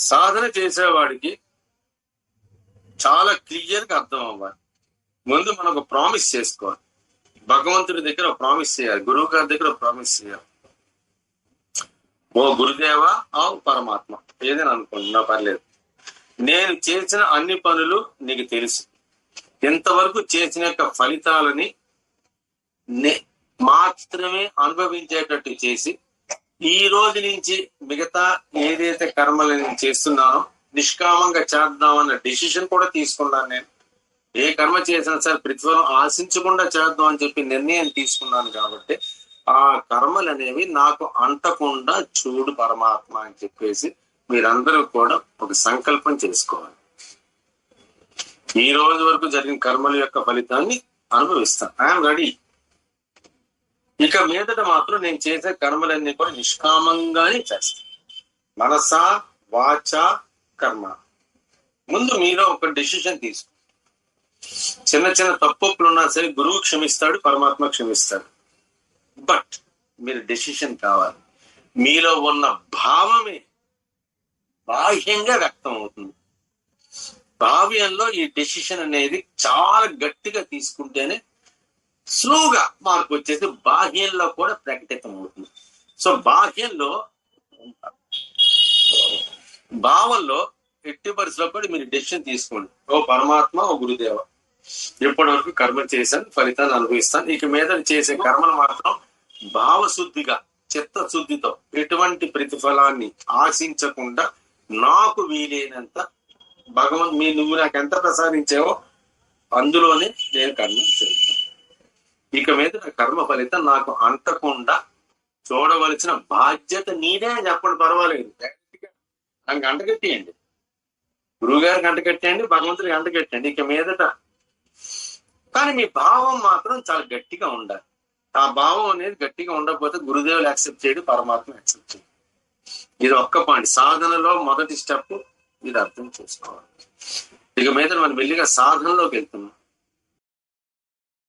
సాధన చేసేవాడికి చాలా క్లియర్గా అర్థం అవ్వాలి. ముందు మనం ఒక ప్రామిస్ చేసుకోవాలి. భగవంతుడి దగ్గర ప్రామిస్ చేయాలి. గురువు గారి దగ్గర ప్రామిస్ చేయాలి. ఓ గురుదేవ ఆ పరమాత్మ. ఏదైనా అనుకుంటున్నా పర్లేదు. నేను చేసిన అన్ని పనులు నీకు తెలుసు. ఇంతవరకు చేసిన యొక్క ఫలితాలని మాత్రమే అనుభవించేటట్టు చేసి ఈ రోజు నుంచి మిగతా ఏదైతే కర్మలు నేను చేస్తున్నానో నిష్కామంగా చేద్దామన్న డిసిషన్ కూడా తీసుకున్నాను నేను. ఏ కర్మ చేసినా సరే ప్రతిఫలం ఆశించకుండా చేద్దాం అని చెప్పి నిర్ణయం తీసుకున్నాను కాబట్టి ఆ కర్మలు అనేవి నాకు అంటకుండా చూడు పరమాత్మ అని చెప్పేసి మీరందరూ కూడా ఒక సంకల్పం చేసుకోవాలి. ఈ రోజు వరకు జరిగిన కర్మల యొక్క ఫలితాన్ని అనుభవిస్తాను. ఐఎమ్ రెడీ ఇక మీదట మాత్రం నేను చేసే కర్మలన్నీ కూడా నిష్కామంగానే చేస్తాను మనస వాచ కర్మ. ముందు మీలో ఒక డెసిషన్ తీసుకో. చిన్న చిన్న తప్పులు ఉన్నా సరే గురువు క్షమిస్తాడు పరమాత్మ క్షమిస్తాడు. బట్ మీరు డెసిషన్ కావాలి. మీలో ఉన్న భావమే బాహ్యంగా వ్యక్తం అవుతుంది భావ్యంలో ఈ డెసిషన్ అనేది చాలా గట్టిగా తీసుకుంటేనే స్లోగా మార్పు వచ్చేసి బాహ్యంలో కూడా ప్రకటితం అవుతుంది. సో బాహ్యంలో భావంలో ఎట్టి పరిస్థితిలో కూడా మీరు డెసిషన్ తీసుకోండి. ఓ పరమాత్మ ఓ గురుదేవ ఇప్పటి వరకు కర్మ చేశాను ఫలితాన్ని అనుభవిస్తాను. ఇక మీద చేసే కర్మలు మాత్రం భావశుద్ధిగా చిత్తశుద్ధితో ఎటువంటి ప్రతిఫలాన్ని ఆశించకుండా నాకు వీలైనంత భగవంత్ మీ నువ్వు నాకు ఎంత ప్రసాదించావో అందులోనే నేను కర్మ చేయాలి ఇక మీద కర్మ ఫలితం నాకు అంటకుండా చూడవలసిన బాధ్యత నీదే అని చెప్పండి పర్వాలేదు. డైరెక్ట్గా నాకు అంటగట్టేయండి గురువు గారికి అంటగట్టేయండి భగవంతుడికి అంటగట్టండి ఇక మీదట కానీ మీ భావం మాత్రం చాలా గట్టిగా ఉండాలి. ఆ భావం అనేది గట్టిగా ఉండకపోతే గురుదేవులు యాక్సెప్ట్ చేయడు పరమాత్మ యాక్సెప్ట్ చేయడు. ఇది ఒక్క పాయింట్. సాధనలో మొదటి స్టెప్ ఇది అర్థం చేసుకోవాలి. ఇక మీద మనం మెల్లిగా సాధనలోకి వెళ్తున్నాం.